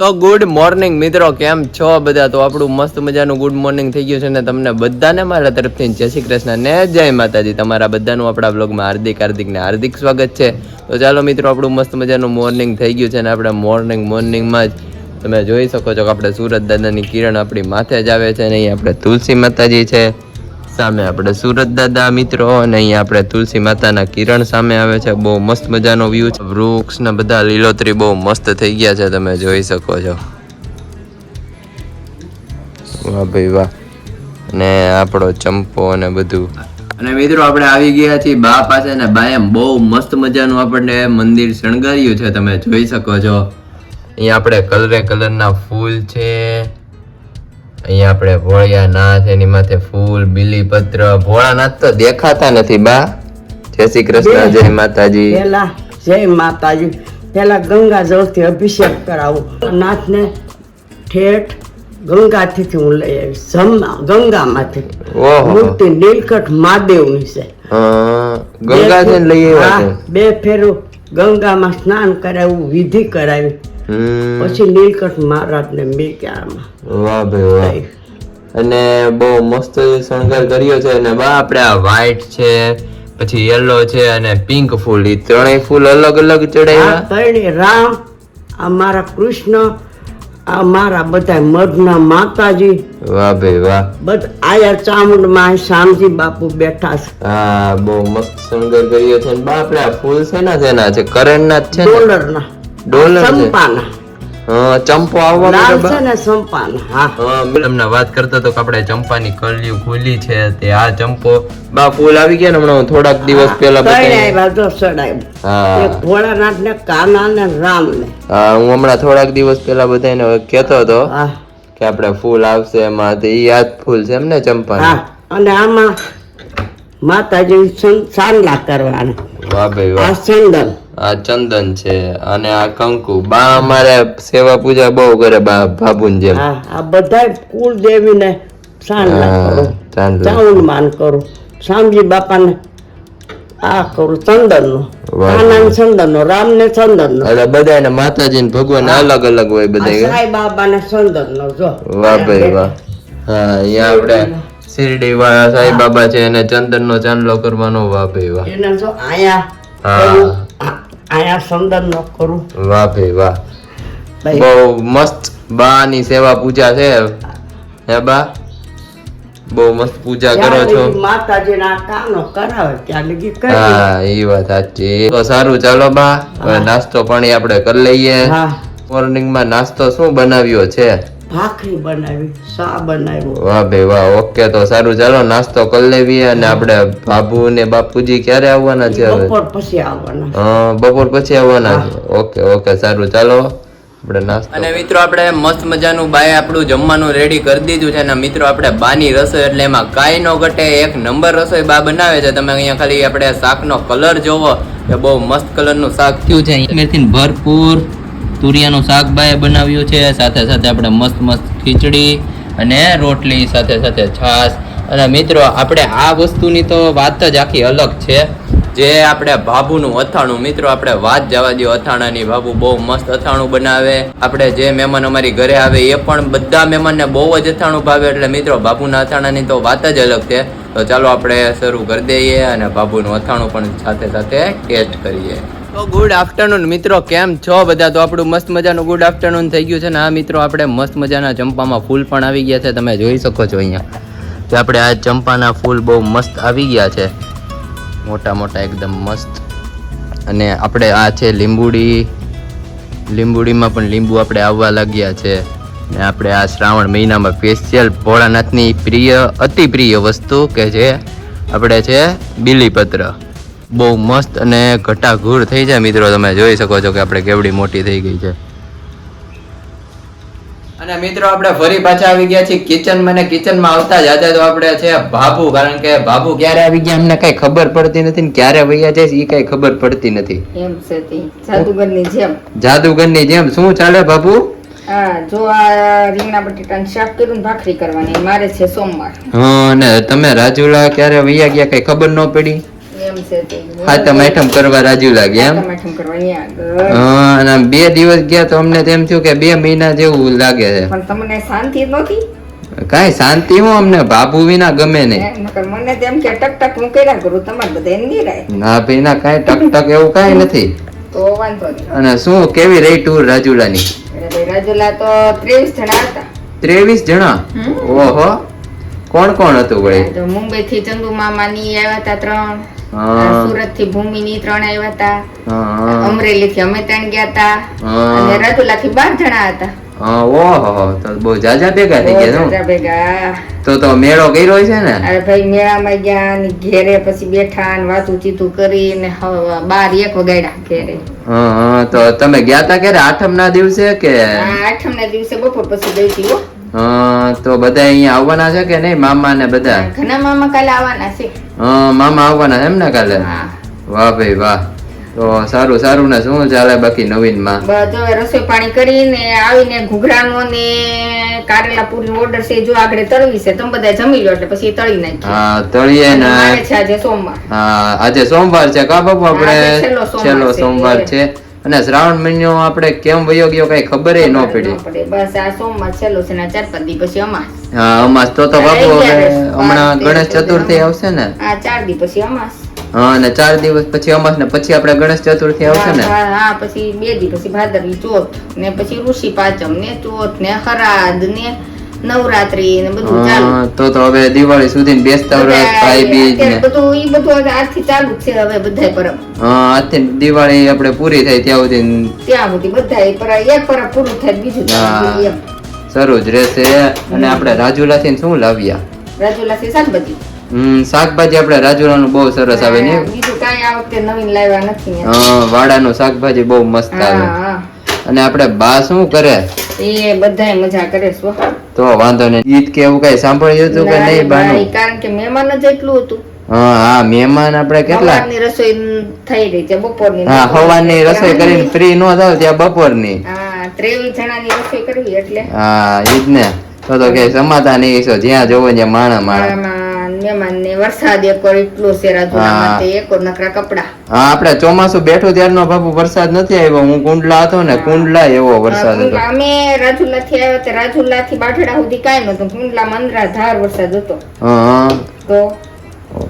તો good morning મિત્રો, કેમ છો બધા? તો આપણું મસ્ત મજાનું ગુડ મોર્નિંગ થઈ ગયું છે ને તમને બધાને મારા તરફથી. જય શ્રી કૃષ્ણ ને જય માતાજી. તમારા બધાનું આપણા બ્લોગમાં હાર્દિક હાર્દિક ને હાર્દિક સ્વાગત છે. તો ચાલો મિત્રો, આપણું મસ્ત મજાનું મોર્નિંગ થઈ ગયું છે ને આપણે મોર્નિંગ મોર્નિંગમાં જ તમે જોઈ શકો છો કે આપણે સુરત દાદાની કિરણ આપણી માથે જ આવે છે ને અહીં આપણે તુલસી માતાજી છે. સામે આપણે સુરત દાદા મિત્રો અને અહીંયા આપણે તુલસી માતાના કિરણ સામે આવે છે. બહુ મસ્ત મજાનો વ્યૂ છે. વૃક્ષ ને બધા લીલોતરી બહુ મસ્ત થઈ ગયા છે તમે જોઈ શકો છો. વાહ ભાઈ વાહ. અને આપણો ચંપો અને બધું. અને મિત્રો આપણે આવી ગયા છીએ બા પાસે ને બા એમ બહુ મસ્ત મજાનું આપણને મંદિર શણગાર્યું છે તમે જોઈ શકો છો. અહીંયા આપણે કલરે કલરના ફૂલ છે. અહીંયા આપણે ભોળિયાનાથ એની માથે ફૂલ બીલીપત્ર ભોળાનાથ તો દેખાતા નથી બા. જય શ્રી કૃષ્ણ જય માતાજી. પેલા જય માતાજી. પેલા ગંગા જળથી અભિષેક કરાવો. નાથને ઠેઠ ગંગાથી હું લઈ આવીશ. જમવા ગંગામાંથી. મૂર્તિ નીલકંઠ મહાદેવની છે. અ, ગંગા લઈ આવ્યા બે ફેરું ગંગામાં સ્નાન કરાવ્યું વિધિ કરાવી. પછી નીલકંઠ મહારાજને મેક્યામાં વાહ ભાઈ વાહ. અને બહુ મસ્ત શણગાર કર્યો છે અને બા આપણે આ વ્હાઈટ છે પછી યલો છે અને પિંક ફૂલ. એ ત્રણેય ફૂલ અલગ અલગ ચડાવ્યા ત્રણે રામ અમારા કૃષ્ણ આ મારા બધા મધના માતાજી. વાહ ભાઈ વાહ. બધ આયા ચામુંડમાં શામજી બાપુ બેઠા છે. હા બહુ મસ્ત શણગાર કર્યો છે. અને બા આપણે આ ફૂલ છે? ના છે કરણના જ છે ને? ડોલરના ડોલર હા ચંપો આવવા લાલ છે ને સંપાના હા. હા મેડમ વાત કરતા તો આપણે ચંપાની કલિયું ખુલી છે તે આ ચંપો. બા ફૂલ આવી ગયા ને હમણાં થોડાક દિવસ પહેલા બતાવી આવ્યા તો સડાય. હા. ભોળાનાથ ને કાના ને રામ ને હા હું હમણાં થોડાક દિવસ પહેલા બધાને કહેતો હતો કે આપણે ફૂલ આવશે એમાં તે ઈ આ ફૂલ છે એમ ને ચંપા હા અને આમાં માતાજી સાંડલા કરવાના. વાહ ભાઈ આ ચંદન. આ ચંદન છે અને આ કંકુ. બા અમારે સેવા પૂજા બહુ કરે બા ભાભુન જેમ. આ બધા કુળદેવીને સાંડલા હા, કરો. ચાંદલા. ચાઉંડમાન શામજી બાપાને આ કરું ચંદનનો. વાહ. ચંદનનો રામને ચંદનનો. એટલે બધાને માતાજી ને ભગવાન અલગ અલગ હોય બધા સાંઈ બાબાને ચંદનનો જો. વાહ ભાઈ વાહ. હા અહીંયા આપણે શિરડી વાળા સાંઈ બાબા છે એને ચંદન નો ચાંદલો કરવાનો વાહ ભાઈ વાહ એને જો આયા હા. કરું, આ- કરું. વાહ ભાઈ વાહ બહુ મસ્ત બા ની સેવા પૂજા છે. હે બા? બહુ મસ્ત પૂજા કરો છો. માતાજીના કાનો કરાવે ત્યાં લગી કરી હા એ વાત સાચી. તો સારું ચાલો બા. નાસ્તો પાણી આપણે કરી લઈએ. મોર્નિંગમાં નાસ્તો શું બનાવ્યો છે? ભાખરી બનાવી શા બનાવ્યો. વાહ ભાઈ વાહ ઓકે તો સારું. ચાલો નાસ્તો કરી લેવી અને આપણે બાબુ ને બાપુજી ક્યારે આવવાના છે હવે? બપોર પછી આવવાના. હા બપોર પછી આવવાના છે. ઓકે ઓકે સારું. ચાલો આપણે નાસ્તો. અને મિત્રો આપણે મસ્ત મજાનું બાય આપણું જમવાનું રેડી કરી દીધું છે અને મિત્રો આપણે બાની રસોઈ એટલે એમાં કાંઈ નો ઘટે. એક નંબર રસોઈ બા બનાવે છે. તમે અહીંયા ખાલી આપણે શાકનો કલર જોવો. કે બહુ મસ્ત કલરનું શાક થયું છે. મેથી ભરપૂર તુરિયાનું શાક બાએ બનાવ્યું છે, સાથે સાથે આપણે મસ્ત મસ્ત ખીચડી અને રોટલી, સાથે સાથે છાશ. અને મિત્રો, આપણે આ વસ્તુની તો વાત જ આખી અલગ છે. જે આપણે ભાભુનું અથાણું, મિત્રો, આપણે વાત જવા દો અથાણાની ભાભુ બહુ મસ્ત અથાણું બનાવે. આપણે જે મહેમાન અમારી ઘરે આવે એ પણ બધા મહેમાનને બહુ જ અથાણું ભાવે. એટલે મિત્રો બાબુના અથાણાની તો વાત જ અલગ છે. તો ચાલો આપણે શરૂ કરી દઈએ અને બાબુનું અથાણું પણ સાથે સાથે ટેસ્ટ કરીએ. તો ગુડ આફ્ટરનૂન મિત્રો, કેમ છો બધા? તો આપણું મસ્ત મજાનું ગુડ આફ્ટરનૂન થઈ ગયું છે ને આ મિત્રો, આપણે મસ્ત મજાના ચંપામાં ફૂલ પણ આવી ગયા છે. તમે જોઈ શકો છો અહીંયા. તો આપણે આ ચંપાના ફૂલ બહુ મસ્ત આવી ગયા છે. મોટા મોટા એકદમ મસ્ત. અને આપણે આ છે લીંબુડી. લીંબુડીમાં પણ લીંબુ આપણે આવવા લાગ્યા છે. ને આપણે આ શ્રાવણ મહિનામાં સ્પેશિયલ ભોળાનાથની પ્રિય, અતિ પ્રિય વસ્તુ કે જે આપણે છે બીલીપત્ર. બહુ મસ્ત અને ઘટાઘૂર થઈ જાય મિત્રો. તમે જોઈ શકો છો કે આપણે કેવડી મોટી થઈ ગઈ છે. અને મિત્રો આપણે ફરી પાછા આવી ગયા છીએ કિચનમાં ને કિચનમાં આવતા જ આજે તો આપણે છે બાબુ કારણ કે બાબુ ક્યારે આવી ગયા? અમને કઈ ખબર પડતી નથી ને ક્યારે વૈયા જાય છે એ કઈ ખબર પડતી નથી. એમ છે જાદુગરની જેમ. જાદુગરની જેમ. શું ચાલે બાબુ હા જો આ રીંગણા બટેટાનું શાક કર્યું ને ભાખરી કરવાની. મારે છે સોમવાર. હા અને તમે રાજુલા ક્યારે વૈયા ગયા કઈ ખબર ન પડી? એમ છે તે. કરવા રાજુ લાગે એમ? હાથમ આઠમ કરવા અહીંયા આગળ. હા, અને બે દિવસ ગયા તો અમને તેમ થયું કે બે મહિના જેવું લાગે છે. પણ તમને શાંતિ હું અમને બાબુ વિના ગમે નહીં. મને તેમ કે ટક ટક હું કર્યા કરું તમારે બધા એમ નિરાય ના ભાઈ ના કાંઈ ટક ટક એવું કાંઈ નથી. તો વાંધો નહીં. અને શું કેવી રહી ટૂર રાજુલાની? રાજુલા તો ત્રેવીસ જણા હતા. ત્રેવીસ જણા? ઓહો. કોણ કોણ હતું ભાઈ? મુંબઈ થી ચંદુ મામાની આવ્યા હતા ત્રણ. સુરતથી ભૂમિ ની ત્રણ આવ્યા હતા. અમરેલી થી અમે ત્રણ ગયા હતા. અને રાજુલા થી બાર જણા હતા. ઓહો તો બહુ જાજા ભેગા થઈ ગયા બધા ભેગા તો તો મેળો કર્યો છે ને? અરે ભાઈ મેળામાં ગયા ને ઘેરે પછી બેઠા ને વાતું ચીતું હવે બાર એક વગાડ્યા ઘેરે. હા, હા, તો તમે ગયા તા ક્યારે? આઠમ ના દિવસે કે? આઠમ ના દિવસે બપોર પછી ગઈ હતી તો બધા અહીંયા આવવાના છે કે નહીં? મામા ને બધા? ઘણા મામા કાલે આવવાના છે. મામા આવવાના એમ ને કાલે? વાહ ભાઈ વાહ. તો સારું સારું ને શું ચાલે બાકી નવીનમાં બસ રસોઈ પાણી કરીને આવીને ઘૂઘરાનો ને કારેલા પૂરી ઓર્ડર છે જો આગળ તળવી છે તમે બધા જમી લો એટલે પછી તળી નાખી હા તળીએ ને આજે સોમવાર. હા આજે સોમવાર છે કા બાપુ આપણે? છેલ્લો સોમવાર છે. અને શ્રાવણ મહિનો આપણે કેમ વયો ગયો કઈ ખબર ન પડી. બસ આ સોમવાર છેલ્લો છે ને ચાર પાંચ દી અમાસ. હા અમાસ તો તો બાપુ હમણાં ગણેશ ચતુર્થી આવશે ને? આ ચાર દી પછી અમાસ. હા અને ચાર દિવસ પછી અમાસ ને પછી આપણે ગણેશ ચતુર્થી આવશે ને? હા હા, પછી બે દિવસ પછી ભાદરવી ચોથ ને પછી ઋષિ પાંચમ ને ચોથ ને હરાદ ને નવરાત્રી ને બધું ચાલુ. તો તો હવે દિવાળી સુધી બેસતા ભાઈ બીજ ને બધું ઈ બધું આજથી ચાલુ છે હવે બધાય પરબ. હા આજથી દિવાળી આપણે પૂરી થાય ત્યાં સુધી ત્યાં સુધી બધાય પરબ એક પરબ પૂરું થાય બીજું શરૂ જ રહેશે. અને આપણે રાજુલાથી શું લાવ્યા? રાજુલાથી શાકભાજી. હમ શાકભાજી આપણે રાજુલાનું બહુ સરસ આવે ને બીજું કાંઈ આ વખતે નવીન લાવ્યા નથી. હા વાડાનું શાકભાજી બહુ મસ્ત આવે. અને આપણે બા શું કરે? એ બધાય મજા કરે હો. તો વાંધો નહીં. ગીત કે એવું કઈ સાંભળ્યું હતું કે નહીં બાનું? કારણ કે મહેમાન જ એટલું હતું. હા હા મહેમાન આપણે કેટલા? સવારની રસોઈ થઈ રહી છે બપોરની હા હવાની રસોઈ કરીને ફ્રી નો થાવ ત્યાં બપોરની. હા ત્રેવીસ જણાની રસોઈ કરવી એટલે. હા ઈ જ ને. તો તો કે સમાતા નહીં છો જ્યાં જોવો ત્યાં માણા માણા. આમાં મહેમાન ને વરસાદ એક એટલો છે રાજુલામાં હા. તે એક વાર નકરા કપડા. હા આપણે ચોમાસું બેઠું ત્યારનો બાપુ વરસાદ નથી આવ્યો. હું કુંડલા હતો ને કુંડલા એવો વરસાદ હતો. અમે રાજુલા થી આવ્યો તે રાજુલા થી બાઠડા સુધી કાંઈ નતું કુંડલા મંદરાધાર વરસાદ હતો. હા. તો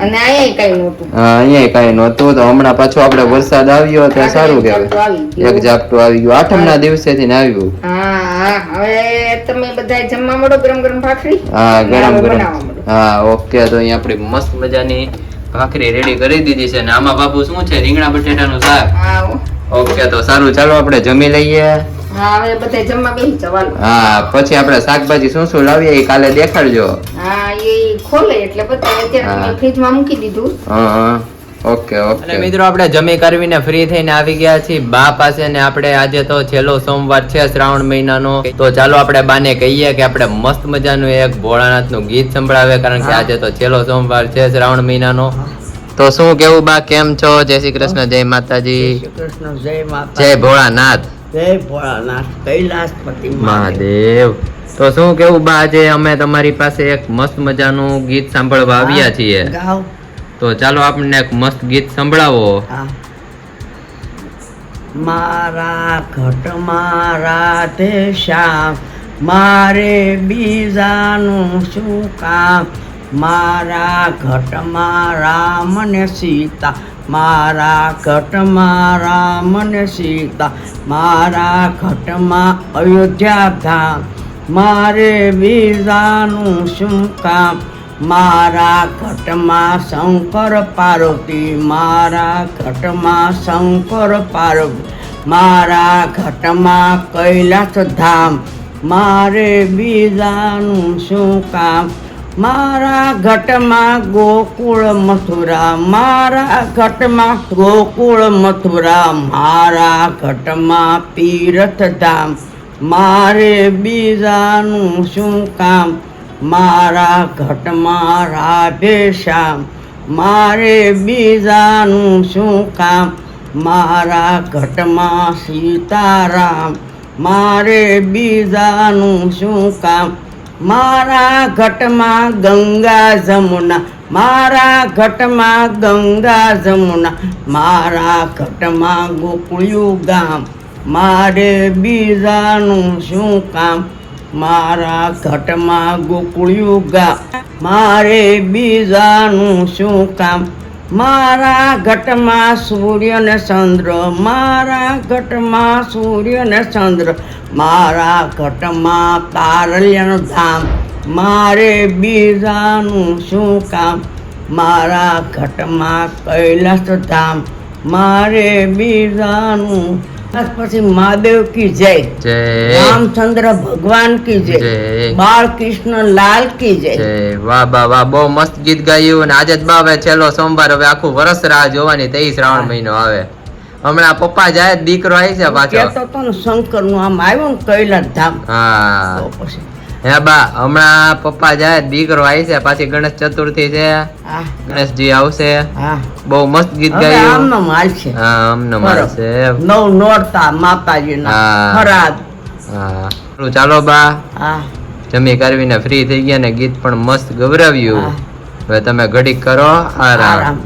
અને અહીંયા કાંઈ નહોતું. હા અહીંયા કઈ નહોતું. તો હમણાં પાછો આપણે વરસાદ આવ્યો સારું કહેવાય. એક ઝાપટું આવી ગયું. આઠમ ના દિવસેથી ને આવ્યું. હા હા. હવે તમે બધા જમવા મળો ગરમ ગરમ ભાખરી? હા ગરમ ગરમ. હા ઓકે તો અહીંયા આપણી મસ્ત મજાની ભાખરી રેડી કરી દીધી છે. ને આમાં બાપુ શું છે? રીંગણા બટેટાનું શાક. ઓકે તો સારું ચાલો આપણે જમી લઈએ. હા પછી આપણે શાકભાજી શું શું લાવીએ એ કાલે દેખાડજો. હા એ ખોલે એટલે બધા અત્યારે ફ્રીજમાં મૂકી દીધું. હા હા. Okay okay. અને મિત્રો આપણે જમી કરવીને ફ્રી થઈને આવી ગયા છીએ. બા પાસે ને આપણે આજે તો છેલ્લો સોમવાર છે શ્રાવણ મહિનાનો. તો ચાલો આપણે બાને કહીએ કે આપણે મસ્ત મજાનું એક ભોળાનાથનું ગીત સંભળાવે કારણ કે આજે તો છેલ્લો સોમવાર છે શ્રાવણ મહિનાનો. તો શું કેવું બા કેમ છો? જય શ્રી કૃષ્ણ જય માતાજી. કૃષ્ણ જય માતા જય ભોળાનાથ. જય ભોળાનાથ કૈલાસપતિ મહાદેવ. તો શું કેવું બા આજે અમે તમારી પાસે એક મસ્ત મજાનું ગીત સાંભળવા આવ્યા છીએ. ગાઓ તો ચાલો આપણને એક મસ્ત ગીત સંભળાવો. હા. મારા તે શ્યામ મારે બીજાનું શું કામ? મારા ઘટ મારા મને સીતા, મારા ઘટમાં રામ ને સીતા, મારા ઘટમાં અયોધ્યા ધામ, મારે બીજાનું શું કામ? મારા ઘટમાં શંકર પાર્વતી, મારા ઘટમાં શંકર પાર્વતી, મારા ઘટમાં કૈલાસ ધામ, મારે બીજાનું શું કામ? મારા ઘટમાં ગોકુળ મથુરા, મારા ઘટમાં ગોકુળ મથુરા, મારા ઘટમાં તીર્થ ધામ મારે બીજાનું શું કામ? મારા ઘટમાં રાધે શ્યામ, મારે બીજાનું શું કામ? મારા ઘટમાં સીતારામ, મારે બીજાનું શું કામ? મારા ઘટમાં ગંગા જમુના, મારા ઘટમાં ગંગા જમુના, મારા ઘટમાં ગોકુળિયું ગામ, મારે બીજાનું શું કામ? મારા ઘટમાં ગોકુળિયું ગા. મારે બીજાનું શું કામ? મારા ઘટમાં સૂર્ય ને ચંદ્ર, મારા ઘટમાં સૂર્ય ને ચંદ્ર, મારા ઘટમાં કારલ્યનું ધામ. મારે બીજાનું શું કામ? મારા ઘટમાં કૈલાસ ધામ. મારે બીજાનું બસ પછી મહાદેવ કી જય. જય. રામચંદ્ર ભગવાન કી જય. જય. બાળકૃષ્ણ લાલ કી જય. વાહ બા વાહ બહુ મસ્ત ગીત ગાયું અને આજે જ બાવે છેલ્લો સોમવાર હવે આખું વરસ રાહ જોવાની તે શ્રાવણ મહિનો આવે. હમણાં પપ્પા જાય દીકરો આવી છે પાછો. કેતો તો શંકરનું આમ આવ્યો ને કૈલાસ ધામ. હા. પછી હે બા હમણાં પપ્પા જાય દીકરો આવી છે પાછી ગણેશ ચતુર્થી છે. ગણેશજી આવશે. બહુ મસ્ત ગીત ગાયું. આમનો માલ છે. હા અમને છે. નવ નોરતા માતાજીના. ફરાદ. હા. ચાલો બા. હા. જમી કરવીને ફ્રી થઈ ગયા ને ગીત પણ મસ્ત ગવરાવ્યું હવે તમે ઘડીક કરો આરામ.